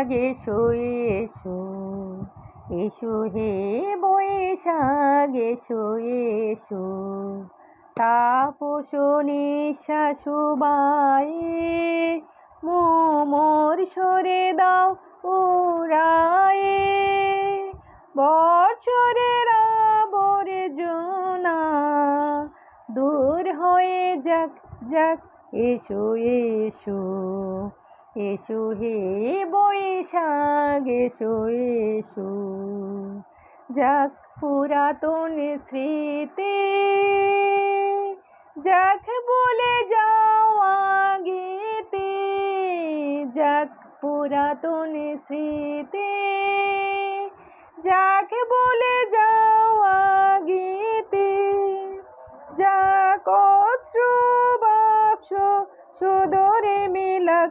বৈশাখ এসো এসো এসো হে বৈশাখ, এসো এসো। তাপস নিঃশ্বাস বায়ে মোমর সরে দাও উড়ায়ে। বছরের আবর্জনা দূর হয়ে যাক যাক, এসো এসো। এসো হে বৈশাখ, এসো এসো। যাক পুরাতন স্মৃতি, যাক বলে যাওয়া গীতে যাক পুরাতন স্মৃতি, যাক বলে যাওয়া গীতে যাক অশ্রু বাপস সুদরে মিলাক